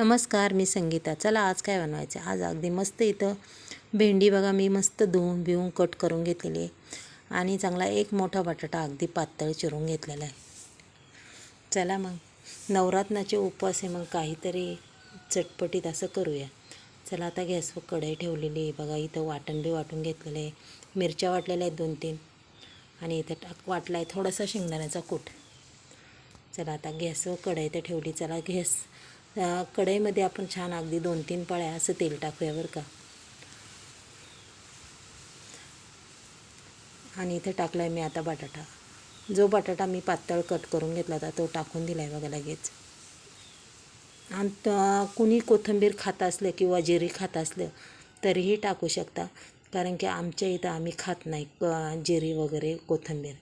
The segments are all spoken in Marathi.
नमस्कार मी संगीता. चला आज काय बनवायचं? आज अगदी मस्त इथं भेंडी बघा मी मस्त धुवून बिवून कट करून घेतलेली आहे. आणि चांगला एक मोठा बटाटा अगदी पातळ चिरून घेतलेला आहे. चला मग. नवरात्राचे उपवास आहे मग काहीतरी चटपटीत असं करूया. चला आता गॅसवर कढई ठेवलेली आहे. बघा इथं वाटण बी वाटून घेतलेलं आहे. मिरच्या वाटलेल्या आहेत दोन तीन आणि इथं टाक वाटला आहे थोडासा शेंगदाण्याचा कूट. चला आता गॅसवर कढई तर ठेवली. चला गॅस कढईमध्ये आपण छान अगदी दोन तीन पळ्या असं तेल टाकूया बरं का. आणि इथे टाकला आहे मी आता बटाटा. जो बटाटा मी पातळ कट करून घेतला होता तो टाकून दिला आहे बघा लगेच. आणि कुणी कोथिंबीर खात असलं किंवा जिरी खात असलं तरीही टाकू शकता. कारण की आमच्या इथं आम्ही खात नाही क- जिरी वगैरे कोथिंबीर.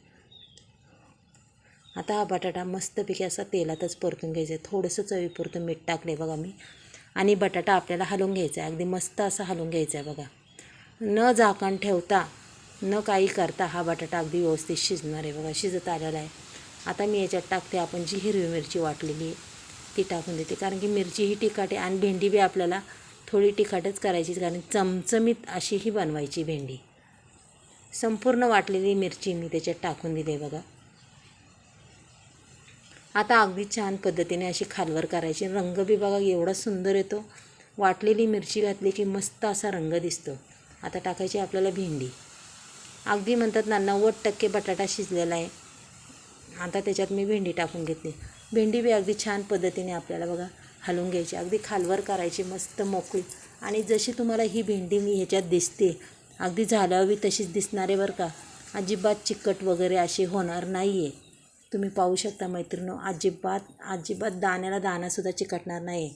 आता हा बटाटा मस्तपैकी असा तेलातच परतून घ्यायचा आहे. थोडंसं चवीपुरतं मीठ टाकले बघा मी. आणि बटाटा आपल्याला हलवून घ्यायचा आहे. अगदी मस्त असा हलवून घ्यायचा आहे बघा. न झाकण ठेवता न काही करता हा बटाटा अगदी व्यवस्थित शिजणार आहे बघा. शिजत आलेला आहे. आता मी याच्यात टाकते आपण जी हिरवी मिरची वाटलेली आहे ती टाकून देते. कारण की मिरची ही तिखट आहे आणि भेंडी बी आपल्याला थोडी तिखाटच करायची कारण चमचमीत अशी ही बनवायची भेंडी. संपूर्ण वाटलेली मिरची मी त्याच्यात टाकून दिली आहे बघा. आता अगदी छान पद्धतीने अशी खालवर करायची. रंग बी बघा एवढा सुंदर येतो. वाटलेली मिरची घातली की मस्त असा रंग दिसतो. आता टाकायची आपल्याला भेंडी. अगदी म्हणतात ना नव्वद टक्के बटाटा शिजलेला आहे. आता त्याच्यात मी भेंडी टाकून घेतली. भेंडी बी अगदी छान पद्धतीने आपल्याला बघा हलवून घ्यायची. अगदी खालवर करायची मस्त मोकळी. आणि जशी तुम्हाला ही भेंडी मी ह्याच्यात दिसते अगदी झाल्यावर तशीच दिसणार आहे बरं का. अजिबात चिकट वगैरे अशी होणार नाही आहे तुम्ही पाहू शकता मैत्रिणो अजिबात अजिबात दाण्याला दाणासुद्धा चिकटणार नाही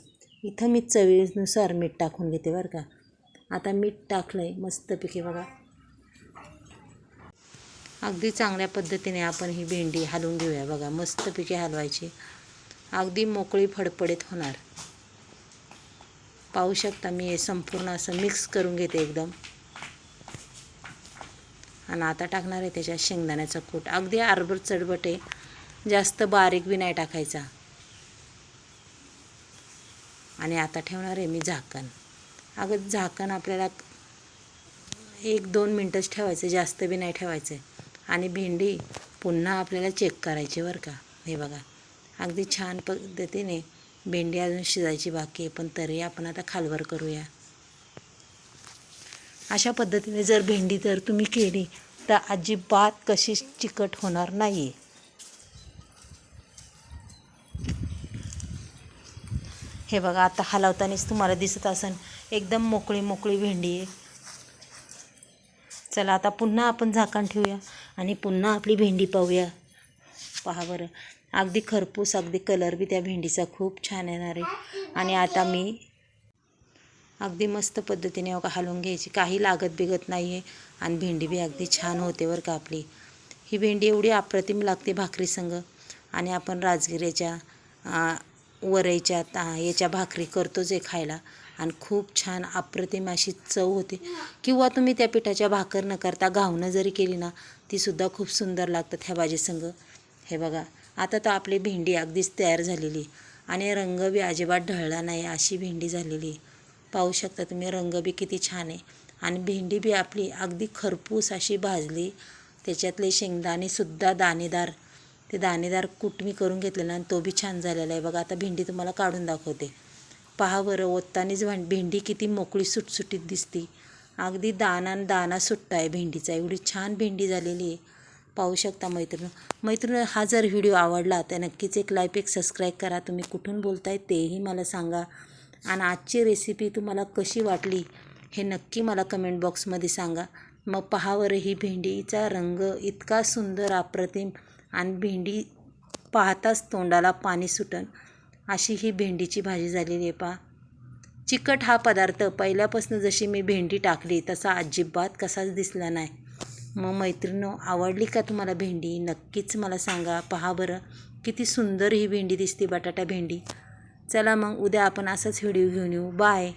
इथं मी चवीनुसार मीठ टाकून घेते बरं का. आता मीठ टाकलं आहे मस्तपैकी बघा. अगदी चांगल्या पद्धतीने आपण ही भेंडी हलवून घेऊया बघा मस्तपैकी हलवायची. अगदी मोकळी फडफडीत होणार. पाहू शकता मी हे संपूर्ण असं मिक्स करून घेते एकदम. आणि आता टाकणार आहे त्याच्यात शेंगदाण्याचा कूट. अगदी आरबर चडबट आहे जास्त बारीक बी नाही टाकायचा. आणि आता ठेवणार आहे मी झाकण. अगं झाकण आपल्याला एक दोन मिनटंच ठेवायचं जास्त बी नाही ठेवायचं. आणि भेंडी पुन्हा आपल्याला चेक करायची बरं का. हे बघा अगदी छान पद्धतीने भेंडी अजून शिजायची बाकी आहे पण तरी आपण आता खालवर करूया. अशा पद्धतीने जर भेंडी जर तुम्ही केली तर अजिबात कशी चिकट होणार नाही हे बघा आता हलवतानाच तुम्हाला दिसत असेल एकदम मोकळी मोकळी भेंडी आहे. चला आता पुन्हा आपण झाकण ठेवूया आणि पुन्हा आपली भेंडी पाहूया. पहा बरं. अगदी खरपूस अगदी कलर बी त्या भेंडीचा खूप छान येणार आहे. आणि आता मी अगदी मस्त पद्धतीने बघा हलवून घ्यायची. काही लागत बिगत नाही आहे आणि भेंडी बी अगदी छान होते बरं का आपली. ही भेंडी एवढी अप्रतिम लागते भाकरीसंग आणि आपण राजगिऱ्याच्या वरईच्या ता याच्या भाकरी करतोच आहे खायला. आणि खूप छान अप्रतिम अशी चव होते. किंवा तुम्ही त्या पिठाच्या भाकर न करता घावणं जरी केली ना तीसुद्धा खूप सुंदर लागतात ह्या भाजीसंग हे बघा आता तर आपली भेंडी अगदीच तयार झालेली. आणि रंग बी अजिबात ढळला नाही अशी भेंडी झालेली. आहे पाहू शकता तुम्ही रंग बी किती छान आहे. आणि भेंडी बी आपली अगदी खरपूस अशी भाजली. त्याच्यातले शेंगदाणेसुद्धा दाणेदार ते दाणेदार कूट मी करून घेतलेला आणि तो बी छान झालेला आहे. बघा आता भेंडी तुम्हाला काढून दाखवते. पहा बरं ओततानीच भेंडी किती मोकळी सुटसुटीत दिसते. अगदी दाना दाना सुट्टा आहे भेंडीचा. एवढी छान भेंडी झालेली आहे. पाहू शकता मैत्रीण. मैत्रीण हा जर व्हिडिओ आवडला तर नक्कीच एक लाईक एक सबस्क्राईब करा. तुम्ही कुठून बोलताय तेही मला सांगा. आणि आजची रेसिपी तुम्हाला कशी वाटली हे नक्की मला कमेंट बॉक्समध्ये सांगा. मग पहावर ही भेंडीचा रंग इतका सुंदर अप्रतिम आणि भेंडी पाहताच तोंडाला पाणी सुटन. अशी ही भेंडीची भाजी झालेली आहे पहा. चिकट हा पदार्थ पहिल्यापासून जशी मी भेंडी टाकली तसा अजिबात कसाच दिसला नाही. मग मैत्रिणं आवडली का तुम्हाला भेंडी? नक्कीच मला सांगा. पहा बरं किती सुंदर ही भेंडी दिसते बटाटा भेंडी. चला मग उद्या आपण असाच व्हिडिओ घेऊन येऊ. बाय.